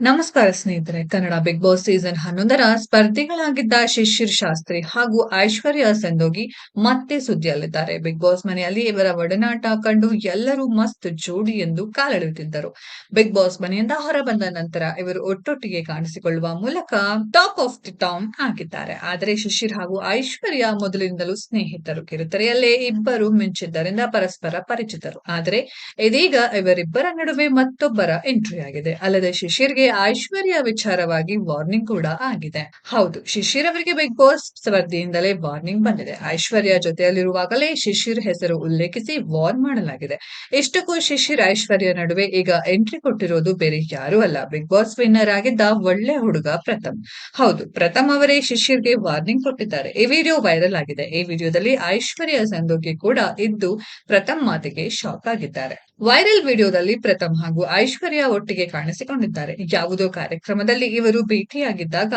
ನಮಸ್ಕಾರ ಸ್ನೇಹಿತರೆ, Kannada big boss season ಹನ್ನೊಂದರ ಸ್ಪರ್ಧಿಗಳಾಗಿದ್ದ ಶಿಶಿರ್ ಶಾಸ್ತ್ರಿ ಹಾಗೂ ಐಶ್ವರ್ಯ ಸಂದೋಗಿ ಮತ್ತೆ ಸುದ್ದಿಯಲ್ಲಿದ್ದಾರೆ. ಬಿಗ್ ಬಾಸ್ ಮನೆಯಲ್ಲಿ ಇವರ ಒಡನಾಟ ಕಂಡು ಎಲ್ಲರೂ ಮಸ್ತ್ ಜೋಡಿ ಎಂದು ಕಾಲೆಳೆಯುತ್ತಿದ್ದರು. ಬಿಗ್ ಬಾಸ್ ಮನೆಯಿಂದ ಹೊರಬಂದ ನಂತರ ಇವರು ಒಟ್ಟೊಟ್ಟಿಗೆ ಕಾಣಿಸಿಕೊಳ್ಳುವ ಮೂಲಕ ಟಾಪ್ ಆಫ್ ದಿ ಟೌನ್ ಆಗಿದ್ದಾರೆ. ಆದರೆ ಶಿಶಿರ್ ಹಾಗೂ ಐಶ್ವರ್ಯ ಮೊದಲಿನಿಂದಲೂ ಸ್ನೇಹಿತರು ಕಿರುತೆರೆಯಲ್ಲೇ ಇಬ್ಬರು ಮಿಂಚಿದ್ದರಿಂದ ಪರಸ್ಪರ ಪರಿಚಿತರು. ಆದರೆ ಇದೀಗ ಇವರಿಬ್ಬರ ನಡುವೆ ಮತ್ತೊಬ್ಬರ ಎಂಟ್ರಿ ಆಗಿದೆ. ಅಲ್ಲದೆ ಶಿಶಿರ್ಗೆ ಐಶ್ವರ್ಯ ವಿಚಾರವಾಗಿ ವಾರ್ನಿಂಗ್ ಕೂಡ ಆಗಿದೆ. ಹೌದು, ಶಿಶಿರ್ ಅವರಿಗೆ ಬಿಗ್ ಬಾಸ್ ಸ್ಪರ್ಧೆಯಿಂದಲೇ ವಾರ್ನಿಂಗ್ ಬಂದಿದೆ. ಐಶ್ವರ್ಯ ಜೊತೆಯಲ್ಲಿರುವಾಗಲೇ ಶಿಶಿರ್ ಹೆಸರು ಉಲ್ಲೇಖಿಸಿ ವಾರ್ನ್ ಮಾಡಲಾಗಿದೆ. ಇಷ್ಟಕ್ಕೂ ಶಿಶಿರ್ ಐಶ್ವರ್ಯ ನಡುವೆ ಈಗ ಎಂಟ್ರಿ ಕೊಟ್ಟಿರೋದು ಬೇರೆ ಯಾರೂ ಅಲ್ಲ. ಬಿಗ್ ಬಾಸ್ ವಿನ್ನರ್ ಆಗಿದ್ದ ಒಳ್ಳೆ ಹುಡುಗ ಪ್ರಥಮ್. ಹೌದು, ಪ್ರಥಮ್ ಅವರೇ ಶಿಶಿರ್ಗೆ ವಾರ್ನಿಂಗ್ ಕೊಟ್ಟಿದ್ದಾರೆ. ಈ ವಿಡಿಯೋ ವೈರಲ್ ಆಗಿದೆ. ಈ ವಿಡಿಯೋದಲ್ಲಿ ಐಶ್ವರ್ಯ ಸಂದೋಗಿ ಕೂಡ ಇದ್ದು ಪ್ರಥಮ್ ಮಾತಿಗೆ ಶಾಕ್ ಆಗಿದ್ದಾರೆ. ವೈರಲ್ ವಿಡಿಯೋದಲ್ಲಿ ಪ್ರಥಮ್ ಹಾಗೂ ಐಶ್ವರ್ಯ ಒಟ್ಟಿಗೆ ಕಾಣಿಸಿಕೊಂಡಿದ್ದಾರೆ. ಯಾವುದೋ ಕಾರ್ಯಕ್ರಮದಲ್ಲಿ ಇವರು ಭೇಟಿಯಾಗಿದ್ದಾಗ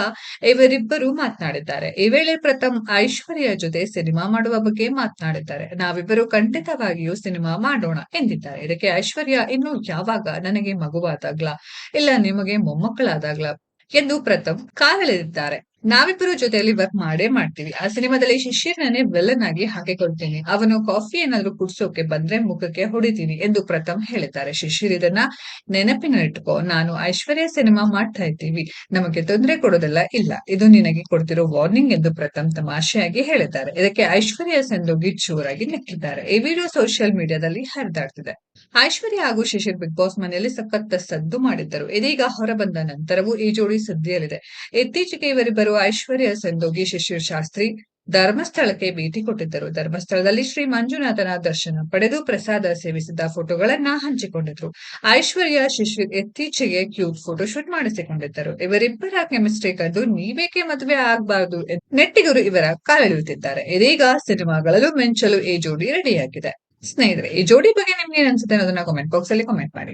ಇವರಿಬ್ಬರು ಮಾತನಾಡಿದ್ದಾರೆ. ಈ ವೇಳೆ ಪ್ರಥಮ್ ಐಶ್ವರ್ಯ ಜೊತೆ ಸಿನಿಮಾ ಮಾಡುವ ಬಗ್ಗೆ ಮಾತನಾಡಿದ್ದಾರೆ. ನಾವಿಬ್ಬರು ಖಂಡಿತವಾಗಿಯೂ ಸಿನಿಮಾ ಮಾಡೋಣ ಎಂದಿದ್ದಾರೆ. ಇದಕ್ಕೆ ಐಶ್ವರ್ಯ ಇನ್ನು ಯಾವಾಗ ನನಗೆ ಮಗುವಾದಾಗ್ಲಾ ಇಲ್ಲ ನಿಮಗೆ ಮೊಮ್ಮಕ್ಕಳಾದಾಗ್ಲಾ ಎಂದು ಪ್ರಥಮ್ ಕಾಲೆಳೆದಿದ್ದಾರೆ ನಾವಿಬ್ಬರು ಜೊತೆಯಲ್ಲಿ ವರ್ಕ್ ಮಾಡೇ ಮಾಡ್ತೀವಿ. ಆ ಸಿನಿಮಾದಲ್ಲಿ ಶಿಷ್ಯನೇ ವೆಲ್ಲನ್ ಆಗಿ ಹಾಕಿಕೊಳ್ತೀನಿ. ಅವನು ಕಾಫಿ ಏನಾದ್ರು ಕುಡ್ಸೋಕೆ ಬಂದ್ರೆ ಮುಖಕ್ಕೆ ಹೊಡಿತೀನಿ ಎಂದು ಪ್ರಥಮ್ ಹೇಳುತ್ತಾರೆ ಶಿಷ್ಯರ್ ಇದನ್ನ ಇಟ್ಕೋ. ನಾನು ಐಶ್ವರ್ಯ ಸಿನಿಮಾ ಮಾಡ್ತಾ ಇದ್ದೀವಿ. ನಮಗೆ ತೊಂದರೆ ಕೊಡೋದಲ್ಲ ಇಲ್ಲ. ಇದು ನಿನಗೆ ಕೊಡ್ತಿರೋ ವಾರ್ನಿಂಗ್ ಎಂದು ಪ್ರಥಮ್ ತಮಾಷೆಯಾಗಿ ಹೇಳಿದ್ದಾರೆ. ಇದಕ್ಕೆ ಐಶ್ವರ್ಯ ಸಂದೋಗಿ ಜೋರಾಗಿ ನೆಕ್ಕಿದ್ದಾರೆ. ಈ ವಿಡಿಯೋ ಸೋಷಿಯಲ್ ಮೀಡಿಯಾದಲ್ಲಿ ಹರಿದಾಡ್ತಿದೆ. ಐಶ್ವರ್ಯ ಹಾಗೂ ಶಿಶಿರ್ ಬಿಗ್ ಬಾಸ್ ಮನೆಯಲ್ಲಿ ಸಖತ್ತ ಸದ್ದು ಮಾಡಿದ್ದರು. ಇದೀಗ ಹೊರಬಂದ ನಂತರವೂ ಈ ಜೋಡಿ ಸುದ್ದಿಯಲ್ಲಿದೆ. ಇತ್ತೀಚೆಗೆ ಇವರಿಬ್ಬರು ಐಶ್ವರ್ಯ ಸಂದೋಗಿ ಶಿಶಿರ್ ಶಾಸ್ತ್ರಿ ಧರ್ಮಸ್ಥಳಕ್ಕೆ ಭೇಟಿ ಕೊಟ್ಟಿದ್ದರು. ಧರ್ಮಸ್ಥಳದಲ್ಲಿ ಶ್ರೀ ಮಂಜುನಾಥನ ದರ್ಶನ ಪಡೆದು ಪ್ರಸಾದ ಸೇವಿಸಿದ ಫೋಟೋಗಳನ್ನ ಹಂಚಿಕೊಂಡಿದ್ರು. ಐಶ್ವರ್ಯ ಶಿಶಿರ್ ಇತ್ತೀಚೆಗೆ ಕ್ಯೂಟ್ ಫೋಟೋಶೂಟ್ ಮಾಡಿಸಿಕೊಂಡಿದ್ದರು. ಇವರಿಬ್ಬರ ಕೆಮಿಸ್ಟ್ರಿ ಕಂಡು ನೀವೇಕೆ ಮದುವೆ ಆಗಬಾರದು ನೆಟ್ಟಿಗರು ಇವರ ಕಾಲೆಳೆಯುತ್ತಿದ್ದಾರೆ. ಇದೀಗ ಸಿನಿಮಾಗಳಲ್ಲೂ ಮಿಂಚಲು ಈ ಜೋಡಿ ರೆಡಿಯಾಗಿದೆ. ಸ್ನೇಹಿತರೆ, ಈ ಜೋಡಿ ಬಗ್ಗೆ ನಿಮ್ಗೆ ಏನ್ ಅನ್ಸುತ್ತೆ ಅನ್ನೋದನ್ನ ಕಾಮೆಂಟ್ ಬಾಕ್ಸ್ ಅಲ್ಲಿ ಕಾಮೆಂಟ್ ಮಾಡಿ.